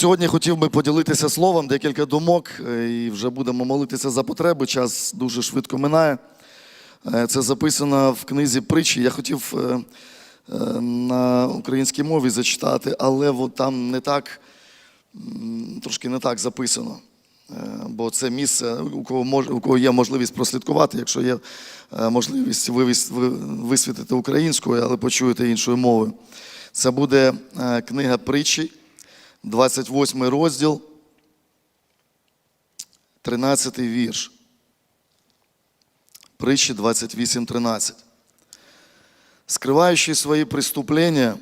сьогодні хотів би поділитися словом, декілька думок, е, і вже будемо молитися за потреби. Час дуже швидко минає. Е, Це записано в книзі притчі. Я хотів е, на українській мові зачитати, але там не так, трошки не так записано. Бо це місце, у кого, у кого є можливість прослідкувати, якщо є можливість вивіс- висвітити українською, але почуєте іншою мовою. Це буде книга притчі, 28 розділ, 13 вірш. Притчи 28.13. Скрывающий свои преступления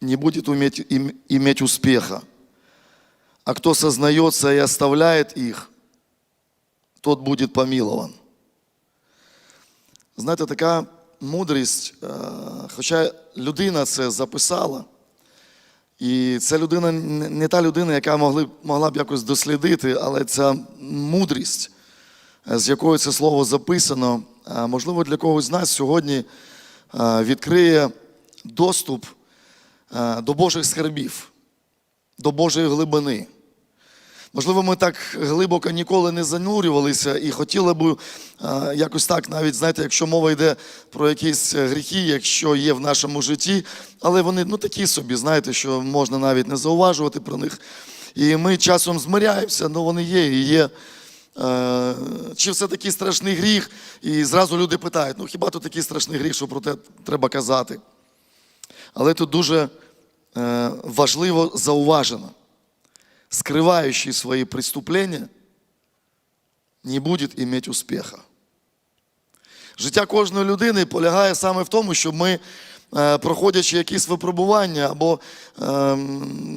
не будет уметь, им- иметь успеха, а кто сознается и оставляет их, тот будет помилован. Знаєте, така мудрість, е, хоча людина це записала, І ця людина не та людина, яка могли, могла б якось дослідити, але ця мудрість, е, з якою це слово записано, е, можливо, для когось з нас сьогодні е, відкриє доступ до Божих скарбів, до Божої глибини. Можливо, ми так глибоко ніколи не занурювалися і хотіли б е, якось так, навіть знаєте, якщо мова йде про якісь гріхи, якщо є в нашому житті, але вони ну такі собі, знаєте, що можна навіть не зауважувати про них. І ми часом змиряємося, але вони є і є. Е, Чи все такий страшний гріх? І зразу люди питають: ну хіба то такий страшний гріх, що про те треба казати? Але тут дуже е, важливо зауважено скрывающий свои преступления, не будет иметь успеха. Життя кожної людини полягає саме в тому, що ми, е, проходячи якісь випробування або е,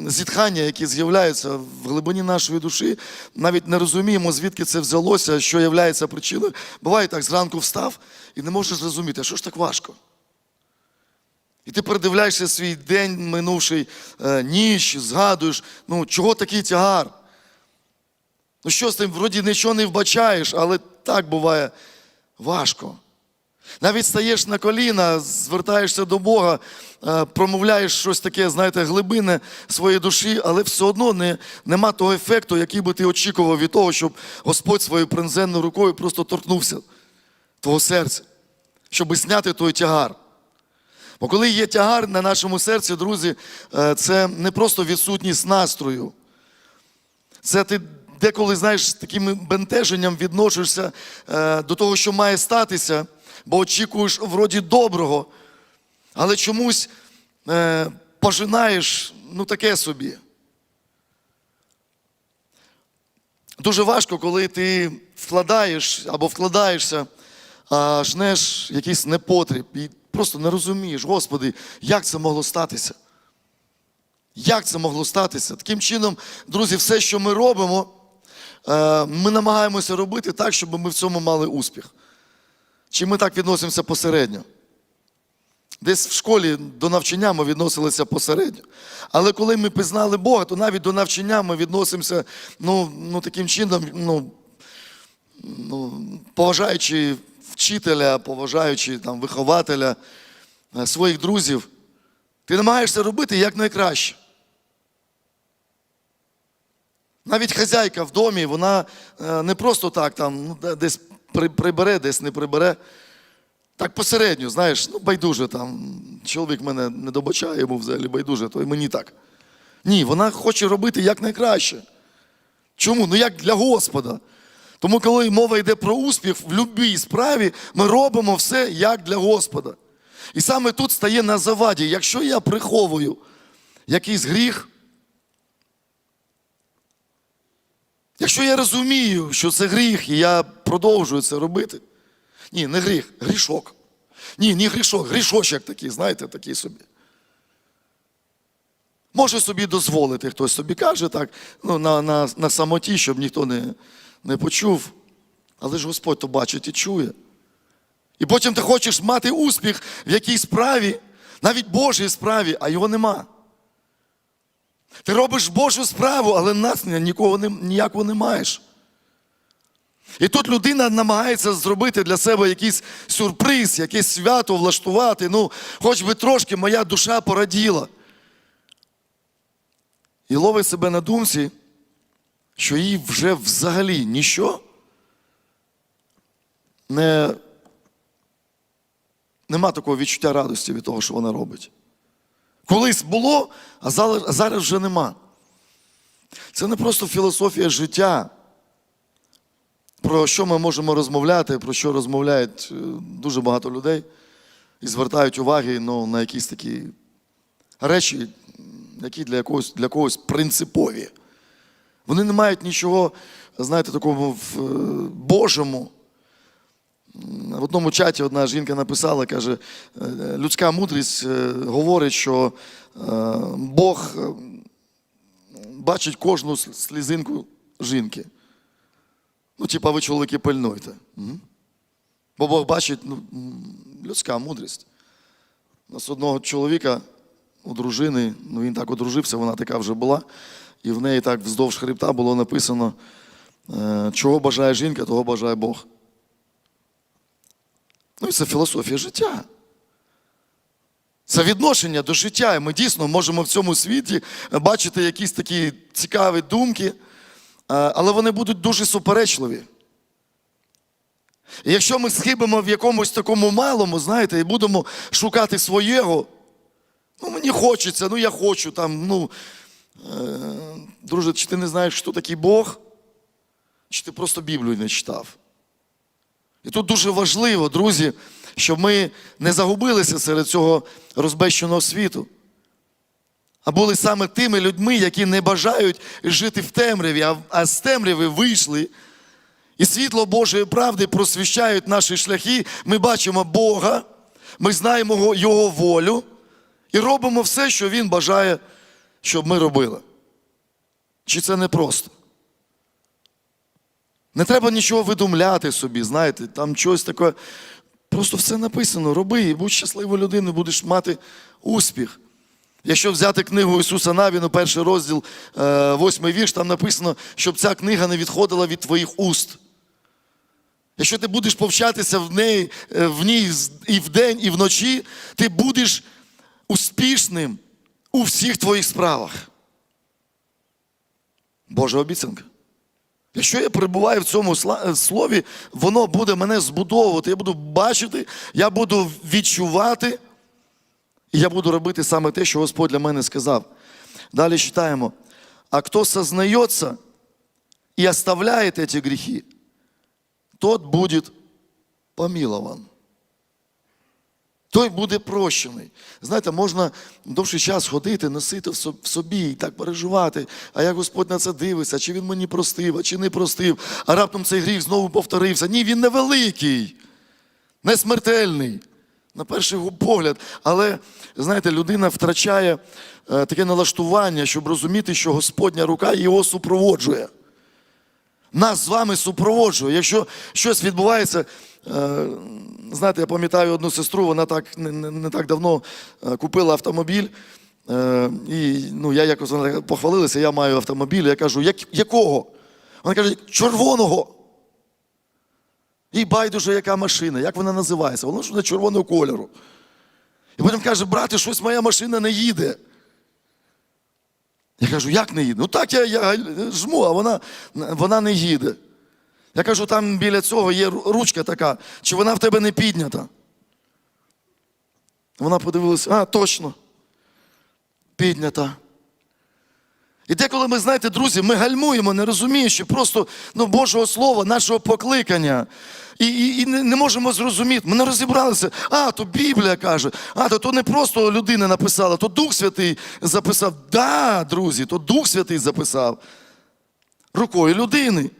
зітхання, які з'являються в глибині нашої душі, навіть не розуміємо, звідки це взялося, що є причиною. Буває так, зранку встав і не можеш зрозуміти, що ж так важко. І ти передивляєшся свій день минувший е, ніч, згадуєш, ну чого такий тягар? Ну що з тим, вроді нічого не вбачаєш, але так буває важко. Навіть стаєш на коліна, звертаєшся до Бога, е, промовляєш щось таке, знаєте, глибинне своєї душі, але все одно не, нема того ефекту, який би ти очікував від того, щоб Господь своєю принзенною рукою просто торкнувся твого серця, щоб зняти той тягар. Бо коли є тягар на нашому серці, друзі, е, це не просто відсутність настрою. Це ти деколи, знаєш, з таким бентеженням відносишся е, до того, що має статися, бо очікуєш вроді доброго, але чомусь е, пожинаєш ну таке собі. Дуже важко, коли ти вкладаєш або вкладаєшся, а жнеш якийсь непотріб просто не розумієш, Господи, як це могло статися? Як це могло статися? Таким чином, друзі, все, що ми робимо, е, ми намагаємося робити так, щоб ми в цьому мали успіх. Чи ми так відносимося посередньо? Десь в школі до навчання ми відносилися посередньо. Але коли ми пізнали Бога, то навіть до навчання ми відносимося ну, ну, таким чином, ну, ну, поважаючи вчителя, поважаючи там, вихователя, е, своїх друзів, ти намагаєшся робити якнайкраще. Навіть хазяйка в домі, вона е, не просто так там ну, десь прибере, десь не прибере. Так посередньо, знаєш, ну байдуже там. Чоловік мене не добачає, йому взагалі байдуже, то й мені так. Ні, вона хоче робити якнайкраще. Чому? Ну як для Господа. Тому, коли мова йде про успіх в будь-якій справі, ми робимо все як для Господа. І саме тут стає на заваді, якщо я приховую якийсь гріх, якщо я розумію, що це гріх, і я продовжую це робити. Ні, не гріх, грішок. Ні, не грішок, грішочок такий, знаєте, такий собі. Може собі дозволити, хтось собі каже так, ну, на, на, на самоті, щоб ніхто не, не почув. Але ж Господь то бачить і чує. І потім ти хочеш мати успіх в якійсь справі, навіть Божій справі, а його нема. Ти робиш Божу справу, але наслідня нікого ніякого не маєш. І тут людина намагається зробити для себе якийсь сюрприз, якесь свято влаштувати. Ну, хоч би трошки моя душа пораділа. і ловить себе на думці, що їй вже взагалі ніщо не, нема такого відчуття радості від того, що вона робить. Колись було, а зараз, вже нема. Це не просто філософія життя, про що ми можемо розмовляти, про що розмовляють е, дуже багато людей і звертають уваги ну, на якісь такі речі, які для когось, для когось принципові. Вони не мають нічого, знаєте, такого в е, Божому. В одному чаті одна жінка написала, каже, е, людська мудрість е, говорить, що Бог бачить кожну слізинку жінки. Ну, типа, ви чоловіки пильнуйте. Бо Бог бачить ну, людська мудрість. У нас одного чоловіка, у дружини, ну він так одружився, вона така вже була, і в неї так вздовж хребта було написано, е, чого бажає жінка, того бажає Бог. Ну і це філософія життя. Це відношення до життя. І ми дійсно можемо в цьому світі бачити якісь такі цікаві думки, е, але вони будуть дуже суперечливі. І якщо ми схибимо в якомусь такому малому, знаєте, і будемо шукати своєго, ну мені хочеться, ну я хочу там, ну, друже, чи ти не знаєш, хто такий Бог, чи ти просто Біблію не читав? І тут дуже важливо, друзі, щоб ми не загубилися серед цього розбещеного світу, а були саме тими людьми, які не бажають жити в темряві, а- з темряви вийшли. І світло Божої правди просвіщають наші шляхи. Ми бачимо Бога, ми знаємо Його волю і робимо все, що Він бажає, щоб ми робили. Чи це не просто? Не треба нічого видумляти собі, знаєте, там щось таке. Просто все написано, роби і будь щасливою людиною, будеш мати успіх. Якщо взяти книгу Ісуса Навіну, перший розділ, е, восьмий вірш, там написано, щоб ця книга не відходила від твоїх уст. Якщо ти будеш повчатися в неї, е, в ній і вдень, і вночі, ти будеш успішним у всіх твоїх справах. Божа обіцянка. Якщо я перебуваю в цьому е, слові, воно буде мене збудовувати. Я буду бачити, я буду відчувати, і я буду робити саме те, що Господь для мене сказав. Далі читаємо. А хто сознається і оставляє ці гріхи, тот буде помилован. Той буде прощений. Знаєте, можна довший час ходити, носити в собі і так переживати. А як Господь на це дивиться, чи він мені простив, а чи не простив, а раптом цей гріх знову повторився. Ні, він невеликий, не смертельний. На перший погляд, але знаєте, людина втрачає е, таке налаштування, щоб розуміти, що Господня рука його супроводжує. Нас з вами супроводжує. Якщо щось відбувається, знаєте, я пам'ятаю одну сестру, вона так не, не, так давно е, купила автомобіль. Е, і ну, я якось вона похвалилася, я маю автомобіль. Я кажу, як, якого? Вона каже, червоного. Їй байдуже, яка машина, як вона називається? Вона ж не червоного кольору. І потім каже, брате, щось моя машина не їде. Я кажу, як не їде? Ну так я, я жму, а вона, вона не їде. Я кажу, там біля цього є ручка така, чи вона в тебе не піднята? Вона подивилася, а, точно. Піднята. І деколи ми, знаєте, друзі, ми гальмуємо, не розуміючи просто ну, Божого Слова, нашого покликання. І, і, і не, можемо зрозуміти. Ми не розібралися. А, то Біблія каже, а, то, то не просто людина написала, то Дух Святий записав. Да, друзі, то Дух Святий записав рукою людини.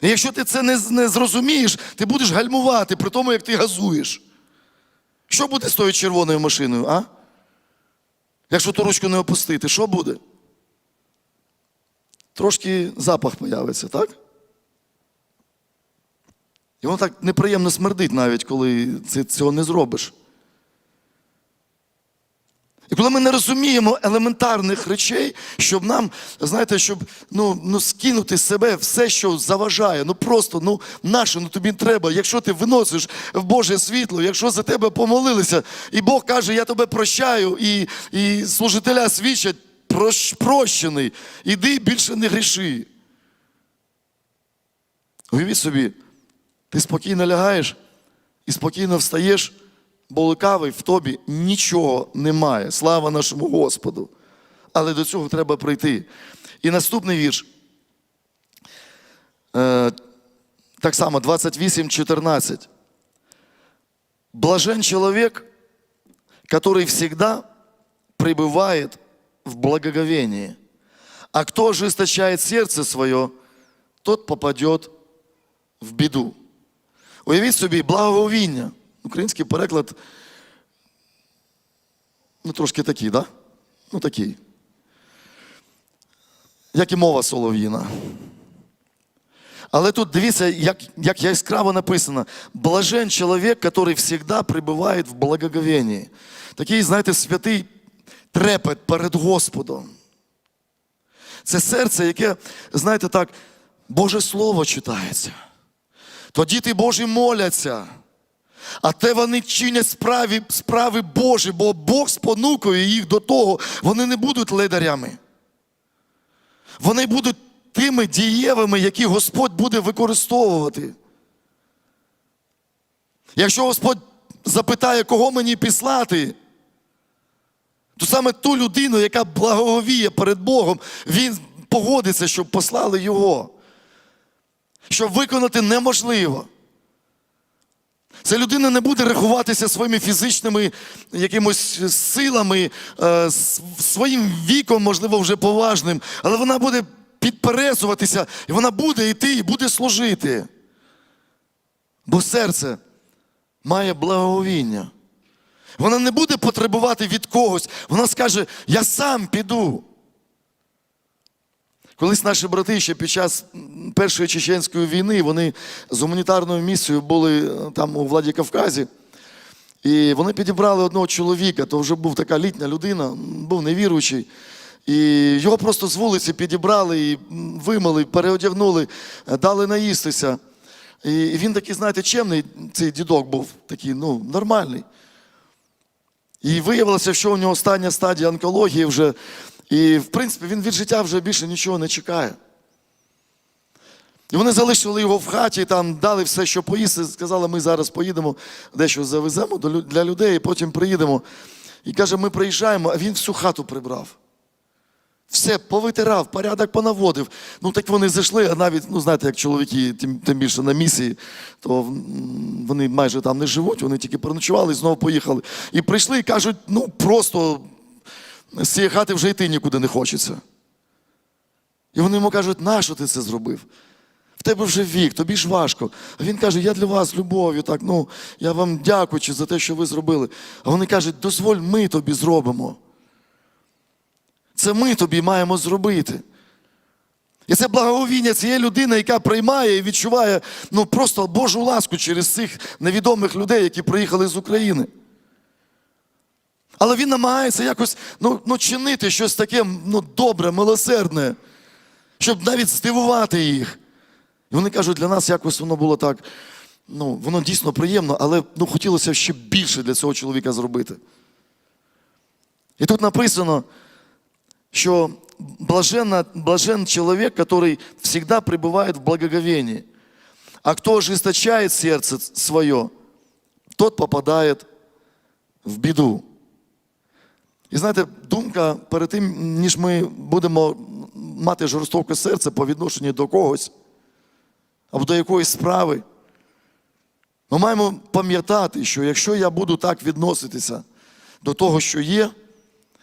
І якщо ти це не, не зрозумієш, ти будеш гальмувати при тому, як ти газуєш. Що буде з тою червоною машиною, а? Якщо ту ручку не опустити, що буде? Трошки запах появиться, так? І воно так неприємно смердить навіть, коли ти цього не зробиш. І коли ми не розуміємо елементарних речей, щоб нам, знаєте, щоб ну, ну, скинути з себе все, що заважає, ну просто ну наше, ну тобі треба. Якщо ти виносиш в Боже світло, якщо за тебе помолилися, і Бог каже, я тебе прощаю, і, і служителя свідчать, прощ- прощений. Іди більше не гріши. Уявіть собі, ти спокійно лягаєш і спокійно встаєш, бо лукавий в тобі нічого немає. Слава нашому Господу. Але до цього треба прийти. І наступний вірш. Е, так само, 28-14. Блажен человек, который всегда пребывает в благоговении. А кто ожесточает сердце свое, тот попадет в біду. Уявіть собі, благоговіння. Український переклад, ну, трошки такий, да? Ну, такий. Як і мова солов'їна. Але тут дивіться, як, як яскраво написано: блажен чоловік, який завжди пребуває в благоговенні. Такий, знаєте, святий трепет перед Господом. Це серце, яке, знаєте так, Боже Слово читається. То діти Божі моляться. А те вони чинять справи, справи Божі, бо Бог спонукує їх до того, вони не будуть ледарями. Вони будуть тими дієвими, які Господь буде використовувати. Якщо Господь запитає, кого мені післати, то саме ту людину, яка благоговіє перед Богом, він погодиться, щоб послали його. Щоб виконати неможливо. Ця людина не буде рахуватися своїми фізичними якимось силами, е, своїм віком, можливо, вже поважним, але вона буде підперезуватися, і вона буде йти і буде служити. Бо серце має благовіння. Вона не буде потребувати від когось. Вона скаже: Я сам піду. Колись наші брати ще під час Першої чеченської війни вони з гуманітарною місією були е, там у Владикавказі. І вони підібрали одного чоловіка, то вже був така літня людина, був невіруючий. І його просто з вулиці підібрали, і вимили, переодягнули, е, дали наїстися. І він такий, знаєте, чемний, цей дідок був такий, ну, нормальний. І виявилося, що у нього остання стадія онкології вже. І, в принципі, він від життя вже більше нічого не чекає. І вони залишили його в хаті, там дали все, що поїсти. Сказали, ми зараз поїдемо, дещо завеземо для людей, і потім приїдемо. І каже, ми приїжджаємо, а він всю хату прибрав. Все повитирав, порядок понаводив. Ну так вони зайшли, а навіть, ну знаєте, як чоловіки, тим, тим більше на місії, то вони майже там не живуть, вони тільки переночували і знову поїхали. І прийшли і кажуть, ну просто з цієї хати вже йти нікуди не хочеться. І вони йому кажуть, нащо ти це зробив? В тебе вже вік, тобі ж важко. А він каже, я для вас любов'ю, так, ну, я вам дякуючи за те, що ви зробили. А вони кажуть, дозволь, ми тобі зробимо. Це ми тобі маємо зробити. І це благовіння цієї людини, яка приймає і відчуває ну, просто Божу ласку через цих невідомих людей, які приїхали з України. Але він намагається якось ну, ну, чинити щось таке ну, добре, милосердне, щоб навіть здивувати їх. І вони кажуть, для нас якось воно було так, ну, воно дійсно приємно, але ну, хотілося ще більше для цього чоловіка зробити. І тут написано, що блажен, блажен человек, который всегда пребывает в благоговении. А кто ожесточает сердце свое, тот попадает в біду. І знаєте, думка перед тим, ніж ми будемо мати жорстоке серце по відношенню до когось або до якоїсь справи, ми маємо пам'ятати, що якщо я буду так відноситися до того, що є,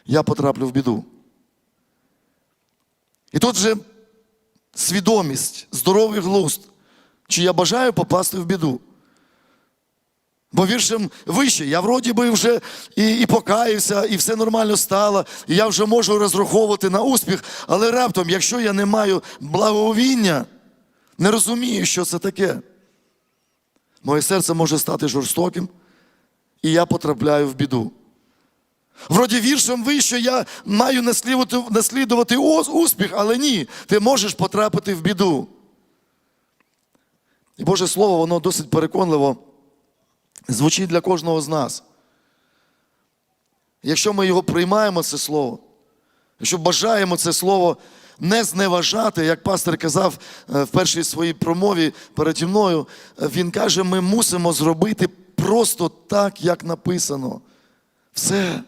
я потраплю в біду. І тут же свідомість, здоровий глузд, чи я бажаю попасти в біду. Бо віршем вище, я вроді би вже і, і покаюся, і все нормально стало, і я вже можу розраховувати на успіх, але раптом, якщо я не маю благовіння, не розумію, що це таке. Моє серце може стати жорстоким, і я потрапляю в біду. Вроді віршем вище я маю наслідувати, наслідувати успіх, але ні, ти можеш потрапити в біду. І Боже Слово, воно досить переконливо звучить для кожного з нас. Якщо ми його приймаємо, це слово, Якщо бажаємо це слово не зневажати, як пастор казав е, в першій своїй промові переді мною, е, він каже, ми мусимо зробити просто так, як написано. Все.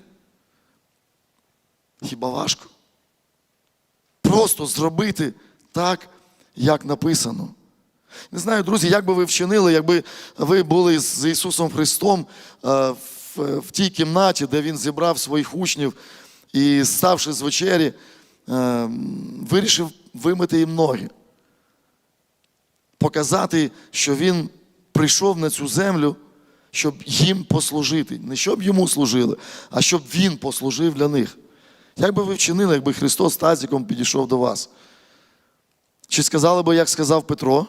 Хіба важко? Просто зробити так, як написано. Не знаю, друзі, як би ви вчинили, якби ви були з Ісусом Христом е, в, тій кімнаті, де Він зібрав своїх учнів і, ставши з вечері, е, вирішив вимити їм ноги. Показати, що Він прийшов на цю землю, щоб їм послужити. Не щоб йому служили, а щоб Він послужив для них. Як би ви вчинили, якби Христос тазиком підійшов до вас? Чи сказали би, як сказав Петро?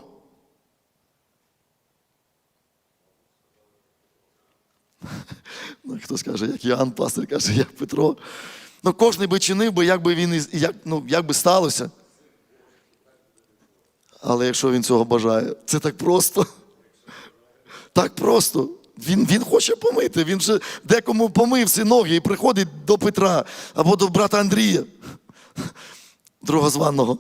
Ну, хто скаже, як Іоанн пастир каже, як Петро. Ну, кожен би чинив би, як би він як, ну, як би сталося. Але якщо він цього бажає, це так просто. Так просто. Він, він хоче помити. Він же декому помив ці ноги і приходить до Петра або до брата Андрія, другозваного.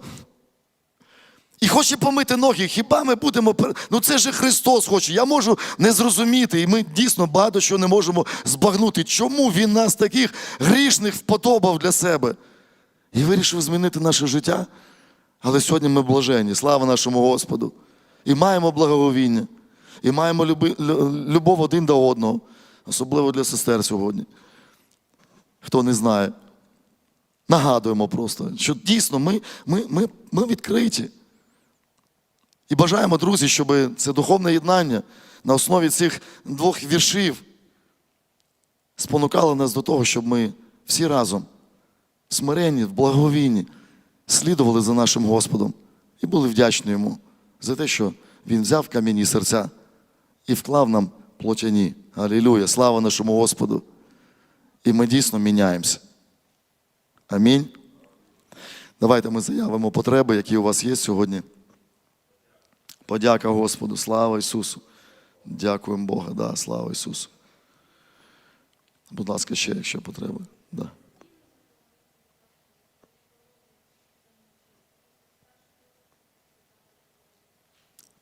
І хоче помити ноги. Хіба ми будемо. Ну це же Христос хоче. Я можу не зрозуміти. І ми дійсно багато що не можемо збагнути. Чому Він нас таких грішних вподобав для себе? І вирішив змінити наше життя. Але сьогодні ми блаженні. Слава нашому Господу. І маємо благоговіння. І маємо люби, любов один до одного. Особливо для сестер сьогодні. Хто не знає. Нагадуємо просто, що дійсно ми, ми, ми, ми відкриті. І бажаємо, друзі, щоб це духовне єднання на основі цих двох віршів спонукало нас до того, щоб ми всі разом, смиренні, в благовінні, слідували за нашим Господом і були вдячні йому за те, що Він взяв кам'яні серця і вклав нам плотяні. Алілуя! Слава нашому Господу! І ми дійсно міняємося. Амінь. Давайте ми заявимо потреби, які у вас є сьогодні. Подяка Господу, слава Ісусу. Дякуємо Бога, да, слава Ісусу. Будь ласка, ще, якщо потреби. Да.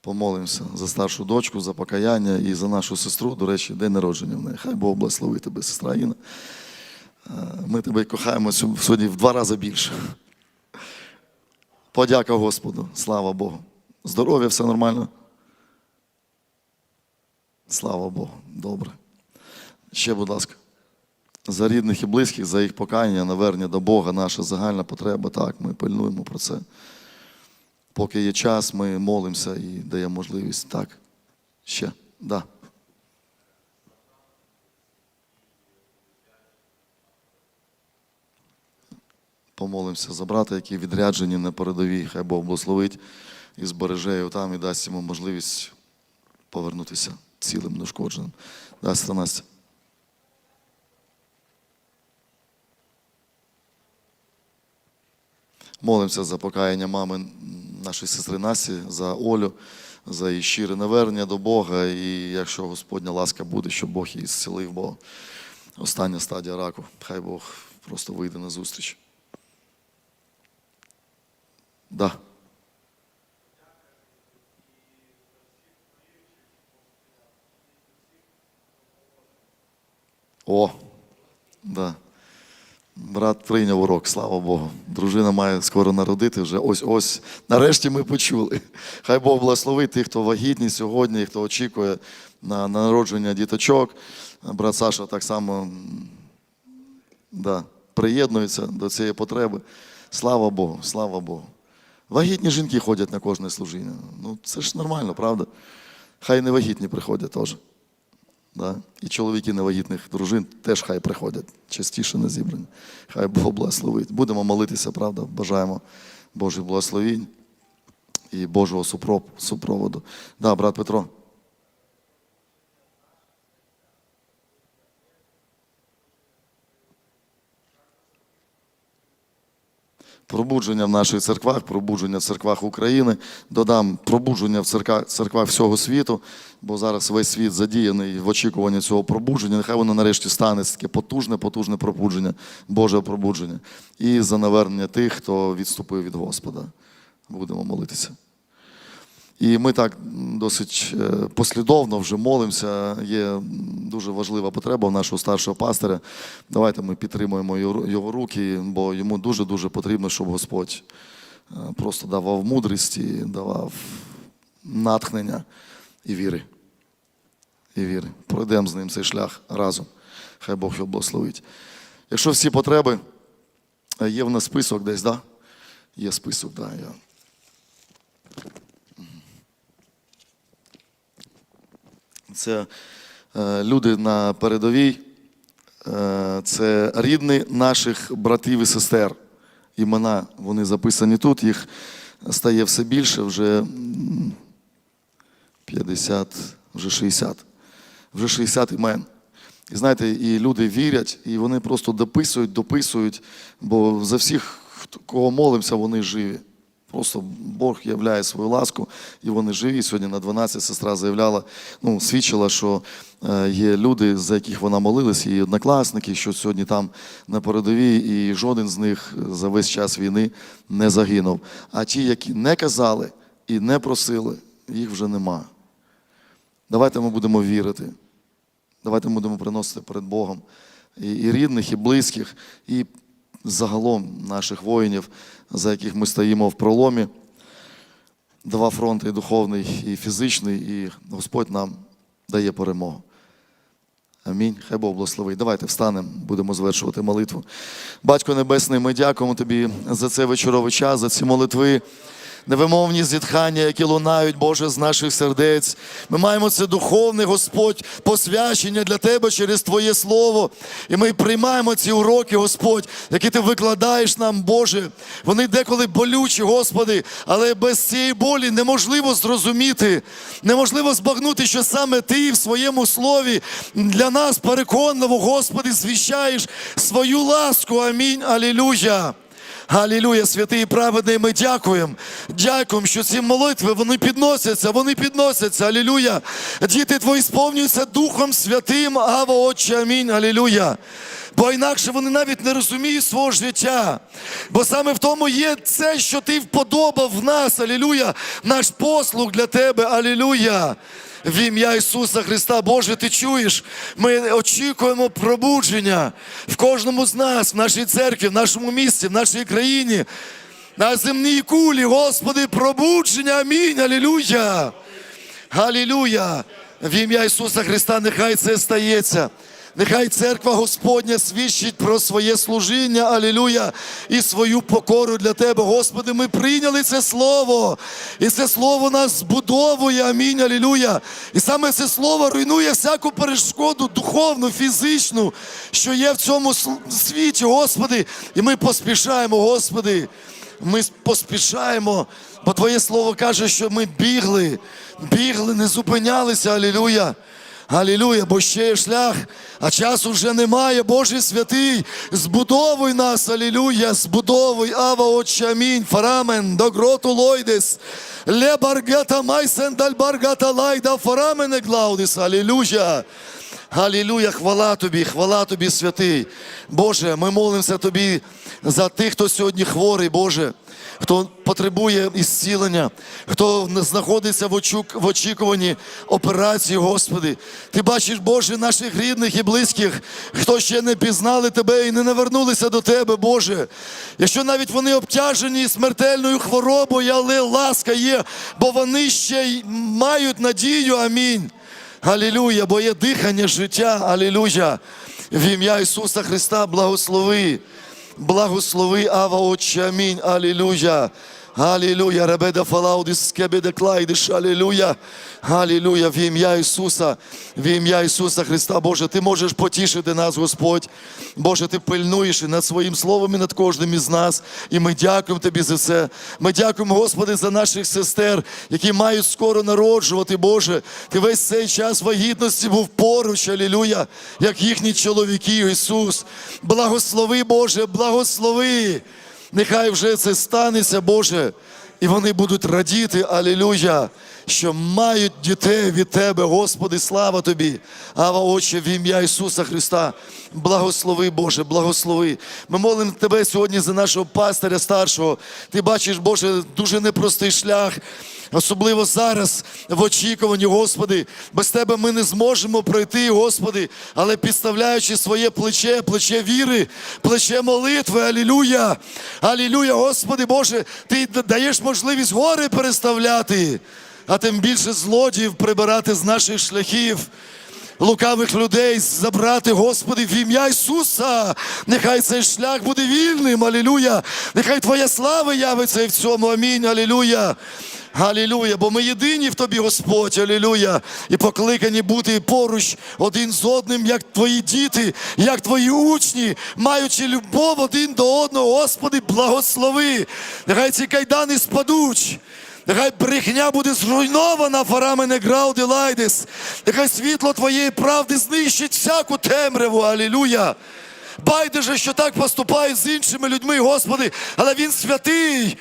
Помолимося за старшу дочку, за покаяння і за нашу сестру. До речі, день народження в неї. Хай Бог благословить тебе, сестра Інна. Е, Ми тебе кохаємо сьогодні в два рази більше. Подяка Господу, слава Богу. Здоров'я, все нормально. Слава Богу, добре. Ще, будь ласка, за рідних і близьких, за їх покаяння, навернення до Бога, наша загальна потреба. Так, ми пильнуємо про це. Поки є час, ми молимося і даємо можливість. Так, ще, да. Помолимося за брата, які відряджені на передовій. Хай Бог благословить і збереже його там і дасть йому можливість повернутися цілим, нешкодженим. Дасть Настя. Молимося за покаяння мами нашої сестри Насі, за Олю, за її щире навернення до Бога. І якщо Господня ласка буде, щоб Бог її зцілив, бо остання стадія раку. Хай Бог просто вийде на зустріч. Да. О, да. Брат прийняв урок, слава Богу. Дружина має скоро народити вже. Ось ось. Нарешті ми почули. Хай Бог благословить тих, хто вагітний сьогодні, хто очікує на народження діточок. Брат Саша так само да, приєднується до цієї потреби. Слава Богу, слава Богу. Вагітні жінки ходять на кожне служіння. Ну, це ж нормально, правда? Хай не вагітні приходять теж. Да? І чоловіки невагітних дружин теж хай приходять частіше на зібрання. Хай Бог благословить. Будемо молитися, правда? Бажаємо Божих благословінь і Божого супроводу. Да, брат Петро. Пробудження в наших церквах, пробудження в церквах України. Додам пробудження в церквах, церквах всього світу, бо зараз весь світ задіяний в очікуванні цього пробудження. Нехай воно нарешті стане таке потужне, потужне пробудження, Боже пробудження. І за навернення тих, хто відступив від Господа. Будемо молитися. І ми так досить е, послідовно вже молимося. Є дуже важлива потреба у нашого старшого пастиря. Давайте ми підтримуємо його руки, бо йому дуже-дуже потрібно, щоб Господь е, просто давав мудрість давав натхнення і віри. І віри. Пройдемо з ним цей шлях разом. Хай Бог його благословить. Якщо всі потреби, е, є в нас список десь? Да? Є список. Да, я. Це е, люди на передовій, е, це рідні наших братів і сестер. Імена вони записані тут, їх стає все більше, вже 50, вже 60. Вже 60 імен. І знаєте, і люди вірять, і вони просто дописують, дописують, бо за всіх, кого молимося, вони живі. Просто Бог являє свою ласку, і вони живі. Сьогодні на 12 сестра заявляла, ну, свідчила, що е, є люди, за яких вона молилась, і однокласники, що сьогодні там на передовій, і жоден з них за весь час війни не загинув. А ті, які не казали і не просили, їх вже нема. Давайте ми будемо вірити. Давайте ми будемо приносити перед Богом і, і рідних, і близьких, і загалом наших воїнів, за яких ми стоїмо в проломі. Два фронти і духовний, і фізичний, і Господь нам дає перемогу. Амінь. Хай Бог благословить. Давайте встанемо, будемо звершувати молитву. Батько Небесний, ми дякуємо Тобі за цей вечоровий час, за ці молитви. Невимовні зітхання, які лунають, Боже, з наших сердець. Ми маємо це духовне, Господь, посвячення для Тебе через Твоє Слово. І ми приймаємо ці уроки, Господь, які Ти викладаєш нам, Боже. Вони деколи болючі, Господи, але без цієї болі неможливо зрозуміти, неможливо збагнути, що саме Ти в своєму слові для нас переконливо, Господи, звіщаєш свою ласку. Амінь. Алілуя. Галілюя, святий і праведний, ми дякуємо. Дякуємо, що ці молитви вони підносяться, вони підносяться. Алілюя. Діти твої сповнюються Духом Святим. Ава, Отче, амінь. Алілюя. Бо інакше вони навіть не розуміють свого життя. Бо саме в тому є це, що ти вподобав в нас, алілюя, наш послуг для тебе, алілюя. В ім'я Ісуса Христа, Боже, ти чуєш, ми очікуємо пробудження в кожному з нас, в нашій церкві, в нашому місті, в нашій країні, на земній кулі, Господи, пробудження, амінь, алілуя. Галілуя! В ім'я Ісуса Христа, нехай це стається. Нехай церква Господня свідчить про своє служіння, алілуя, і свою покору для Тебе. Господи, ми прийняли це слово, і це слово нас збудовує, амінь, алілуя. І саме це слово руйнує всяку перешкоду духовну, фізичну, що є в цьому світі, Господи. І ми поспішаємо, Господи. Ми поспішаємо, бо Твоє слово каже, що ми бігли, бігли, не зупинялися, алілуя. Алілуя, бо ще є шлях, а часу вже немає. Боже святий, збудовуй нас, алілуя, збудовуй, ава, отче, амінь, фарамен, до гроту лойдес, ле баргата майсен даль баргата лайда, фарамене глаудис, алілуя. Алілуя, хвала тобі, хвала тобі, святий. Боже, ми молимося тобі за тих, хто сьогодні хворий, Боже, хто потребує ісцілення, хто знаходиться в, очікуванні операції, Господи. Ти бачиш, Боже, наших рідних і близьких, хто ще не пізнали Тебе і не навернулися до Тебе, Боже. Якщо навіть вони обтяжені смертельною хворобою, але ласка є, бо вони ще й мають надію. Амінь. Алілуя, бо є дихання життя, алілуя. В ім'я Ісуса Христа благослови. Благослови, Ава, Отче, амінь, алілуя. Алілуя, ребеда фалаудис, скебеда клайдиш, алілуя. Алілуя, в ім'я Ісуса, в ім'я Ісуса Христа, Боже, Ти можеш потішити нас, Господь. Боже, Ти пильнуєш і над своїм словом і над кожним із нас. І ми дякуємо Тобі за це. Ми дякуємо, Господи, за наших сестер, які мають скоро народжувати, Боже. Ти весь цей час вагітності був поруч, алілуя, як їхні чоловіки, Ісус. Благослови, Боже, благослови. Нехай вже це станеться, Боже, і вони будуть радіти, алілюя, що мають дітей від Тебе, Господи, слава Тобі. Ава, Отче, в ім'я Ісуса Христа. Благослови, Боже, благослови. Ми молимо Тебе сьогодні за нашого пастиря старшого. Ти бачиш, Боже, дуже непростий шлях. Особливо зараз в очікуванні, Господи, без Тебе ми не зможемо пройти, Господи, але підставляючи своє плече, плече віри, плече молитви, алілюя, алілюя, Господи Боже, Ти даєш можливість гори переставляти, а тим більше злодіїв прибирати з наших шляхів. Лукавих людей забрати, Господи, в ім'я Ісуса. Нехай цей шлях буде вільним, алілюя. Нехай Твоя слава явиться і в цьому. Амінь, алілюя. Алілюя, бо ми єдині в тобі, Господь, алілюя, і покликані бути поруч один з одним, як твої діти, як твої учні, маючи любов один до одного, Господи, благослови. Нехай ці кайдани спадуть. Нехай брехня буде зруйнована фарамене Грауди Лайдес. Нехай світло Твоєї правди знищить всяку темряву. Алілюя. Байдуже, що так поступають з іншими людьми, Господи, але Він святий.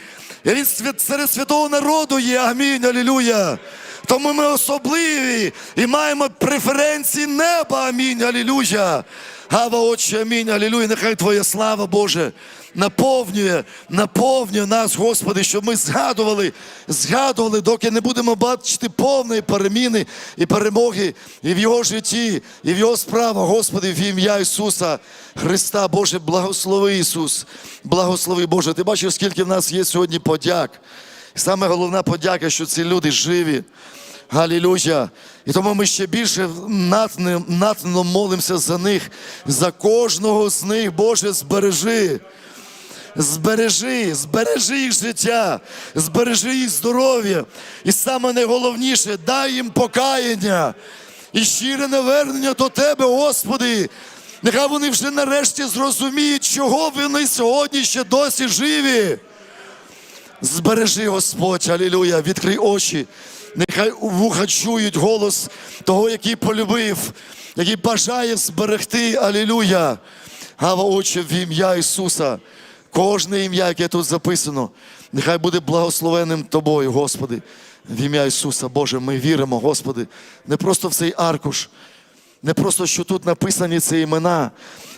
І Він серед святого народу є. Амінь. Алілюя. Тому ми особливі і маємо преференції неба. Амінь. Алілюя. Гава, Отче, амінь. Алілюя. Нехай Твоя слава, Боже, наповнює, наповнює нас, Господи, щоб ми згадували, згадували, доки не будемо бачити повної переміни і перемоги і в Його житті, і в Його справах, Господи, в ім'я Ісуса Христа. Боже, благослови Ісус, благослови Боже. Ти бачиш, скільки в нас є сьогодні подяк. Саме головна подяка, що ці люди живі. Галілюя. І тому ми ще більше натхнено молимося за них, за кожного з них, Боже, збережи. Збережи, збережи їх життя, збережи їх здоров'я. І саме найголовніше, дай їм покаяння і щире навернення до Тебе, Господи. Нехай вони вже нарешті зрозуміють, чого вони сьогодні ще досі живі. Збережи, Господь, алілюя, відкрий очі. Нехай вуха чують голос того, який полюбив, який бажає зберегти, алілюя. Гава, Отче, в ім'я Ісуса. Кожне ім'я, яке тут записано, нехай буде благословенним Тобою, Господи, в ім'я Ісуса. Боже, ми віримо, Господи, не просто в цей аркуш, не просто, що тут написані ці імена,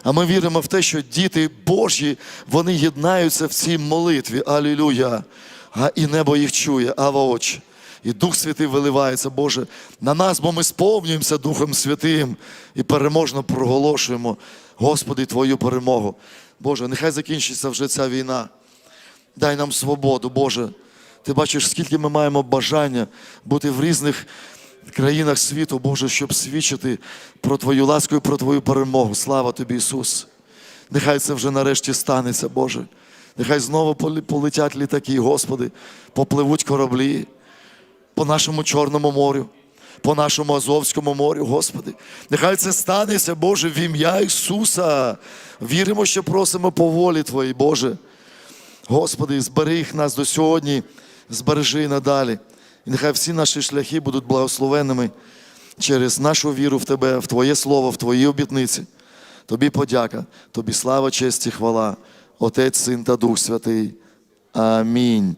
а ми віримо в те, що діти Божі, вони єднаються в цій молитві. Алілюя. А і небо їх чує, ава очі. І Дух Святий виливається, Боже, на нас, бо ми сповнюємося Духом Святим і переможно проголошуємо, Господи, Твою перемогу. Боже, нехай закінчиться вже ця війна. Дай нам свободу, Боже. Ти бачиш, скільки ми маємо бажання бути в різних країнах світу, Боже, щоб свідчити про Твою ласку і про Твою перемогу. Слава Тобі, Ісус. Нехай це вже нарешті станеться, Боже. Нехай знову полетять літаки, Господи, попливуть кораблі по нашому Чорному морю, по нашому Азовському морю, Господи. Нехай це станеться, Боже, в ім'я Ісуса. Віримо, що просимо по волі Твоїй, Боже. Господи, зберіг нас до сьогодні, збережи надалі. І нехай всі наші шляхи будуть благословенними через нашу віру в Тебе, в Твоє Слово, в Твої обітниці. Тобі подяка, Тобі слава, честь і хвала, Отець, Син та Дух Святий. Амінь.